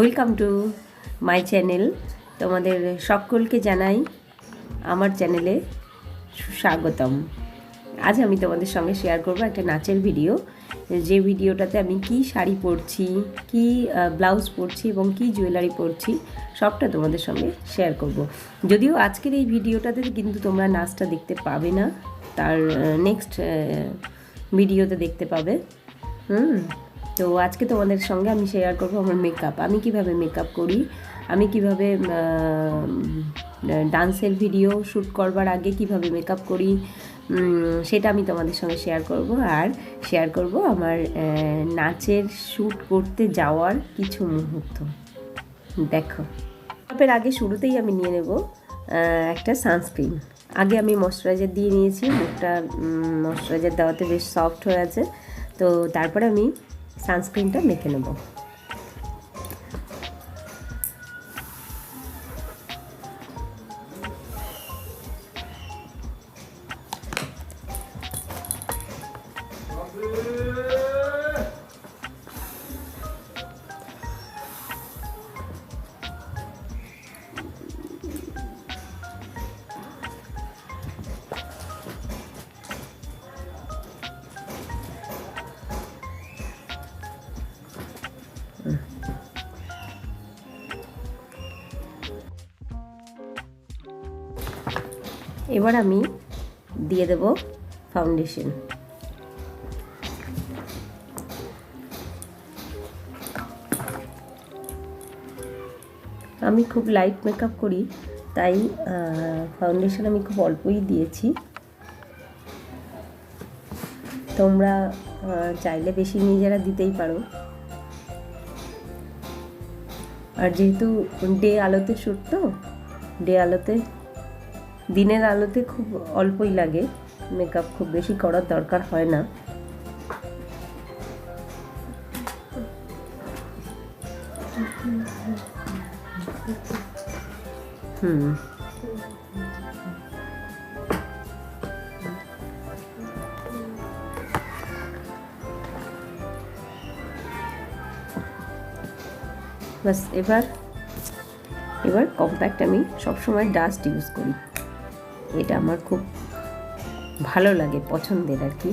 Welcome to my channel. তোমাদের সকলকে জানাই আমার চ্যানেলে সুস্বাগতম। আজ আমি তোমাদের সঙ্গে শেয়ার করব একটা নাচের ভিডিও যে ভিডিওটাতে আমি কি শাড়ি পরছি, কি ব্লাউজ পরছি এবং কি জুয়েলারি পরছি, সবটা তোমাদের সঙ্গে শেয়ার করব। যদিও আজকের এই ভিডিওটাতে কিন্তু তোমরা নাচটা দেখতে পাবে না, তার নেক্সট ভিডিওতে দেখতে পাবে। হুম তো আজকে তোমাদের সঙ্গে আমি শেয়ার করব আমার মেকআপ আমি কীভাবে মেকআপ করি? আমি কীভাবে ডান্সের ভিডিও শ্যুট করবার আগে কীভাবে মেকআপ করি? সেটা আমি তোমাদের সঙ্গে শেয়ার করব। আর শেয়ার করব আমার নাচের শ্যুট করতে যাওয়ার কিছু মুহূর্ত। দেখো। মেকআপের আগে শুরুতেই আমি নিয়ে নেব একটা সানস্ক্রিন আগে আমি ময়শ্চারাইজার দিয়ে নিয়েছি, মুখটা ময়শ্চারাইজার দেওয়াতে বেশ সফট হয়ে আছে। তো তারপরে আমি সানস্ক্রিনটা মেখে নেব। এবার আমি দিয়ে দেব ফাউন্ডেশন আমি খুব লাইট মেকআপ করি, তাই ফাউন্ডেশন আমি খুব অল্পই দিয়েছি। তোমরা চাইলে বেশি নিজেরা দিতেই পারো। আর যেহেতু ডে আলোতে শ্যুট তো ডে আলোতে দিনের আলোতে খুব অল্পই লাগে। মেকআপ খুব বেশি করার দরকার হয় না। হুম। বাস এবার এবার কম্প্যাক্ট আমি সবসময় ডাস্ট ইউজ করি। এটা আমার খুব ভালো লাগে পছন্দের আর কি।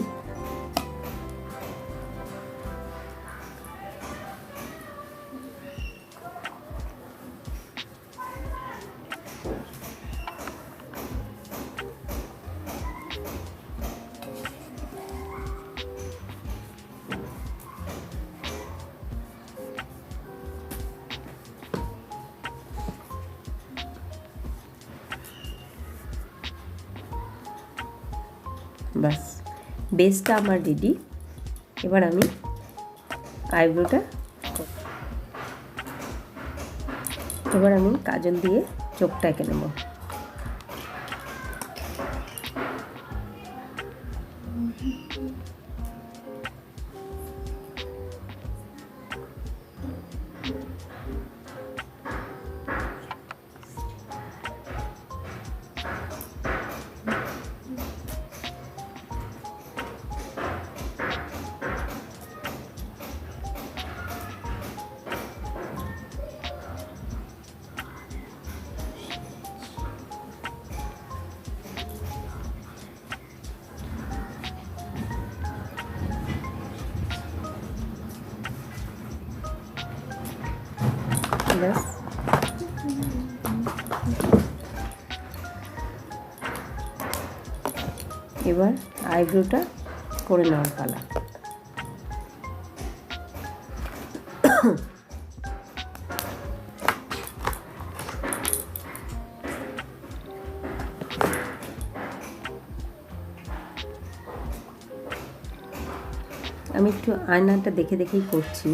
বাস বেসটা আমার রেডি এবার আমি আইব্রোটা এবার আমি কাজল দিয়ে চোখটা এঁকে নেব। ব্যাস এবার আইব্রোটা করে নেওয়ার পালা। আমি একটু আয়নাটা দেখে দেখেই করছি।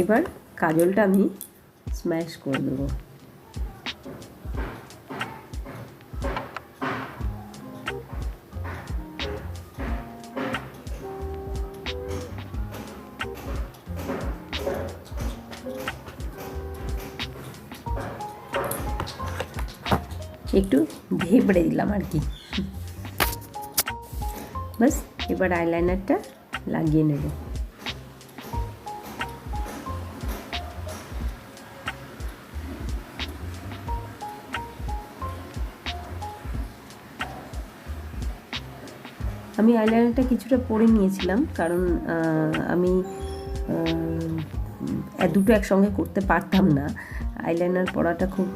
এবার কাজলটা আমি স্ম্যাশ করে দেবো। একটু ভেবড়ে দিলাম আর কি। বাস, এবার আইলাইনারটা লাগিয়ে নেব। আমি আইলাইনারটা কিছুটা পরে নিয়েছিলাম, কারণ আমি দুটো একসঙ্গে করতে পারতাম না। আইলাইনার পড়াটা খুব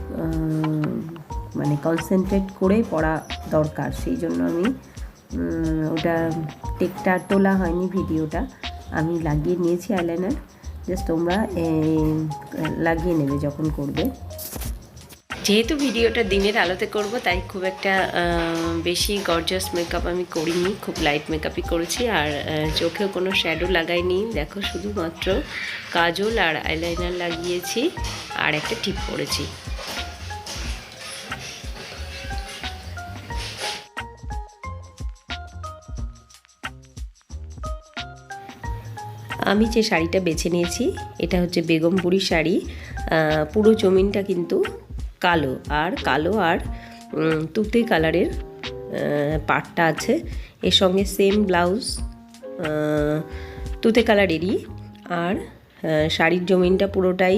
মানে কনসেন্ট্রেট করেই পড়া দরকার, সেই জন্য আমি ওটা টেকটা তোলা হয়নি ভিডিওটা। আমি লাগিয়ে নিয়েছি আইলাইনার জাস্ট তোমরা লাগিয়ে নেবে যখন করবে। যেহেতু ভিডিওটা দিনের আলোতে করব, তাই খুব একটা বেশি গর্জাস মেকআপ আমি করিনি, খুব লাইট মেকআপই করেছি। আর চোখেও কোনো শ্যাডো লাগাইনি। দেখো শুধুমাত্র কাজল আর আইলাইনার লাগিয়েছি, আর একটা টিপ পরেছি আমি যে শাড়িটা বেছে নিয়েছি, এটা হচ্ছে বেগমপুরি শাড়ি। পুরো জমিনটা কিন্তু কালো। আর কালো আর তুতে কালারের পাটটা আছে। এর সঙ্গে সেম ব্লাউজ তুতে কালারেরই। আর শাড়ির জমিনটা পুরোটাই,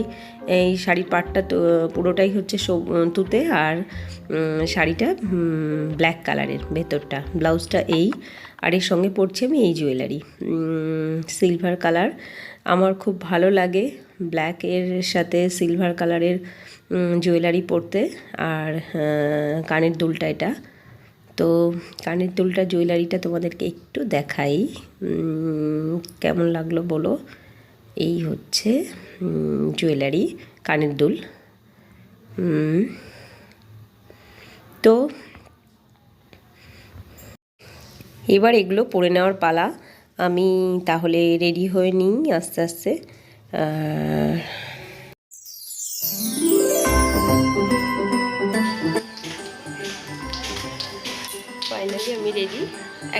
এই শাড়ির পাটটা তো, পুরোটাই হচ্ছে তুতে। আর শাড়িটা ব্ল্যাক কালারের ভেতরটা। ব্লাউজটা এই। আর এর সঙ্গে পরছি আমি এই জুয়েলারি সিলভার কালার আমার খুব ভালো লাগে। ব্ল্যাকের সাথে সিলভার কালারের জুয়েলারি পরতে আর কানের দুলটা এটা। তো কানের দুলটা জুয়েলারিটা তোমাদেরকে একটু দেখাই। কেমন লাগল বলো? এই হচ্ছে জুয়েলারি কানের দুল। তো এবার এগুলো পরে নেওয়ার পালা। আমি তাহলে রেডি হয়ে নিই আস্তে আস্তে। রেডি।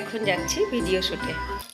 এখন যাচ্ছি ভিডিও শ্যুটে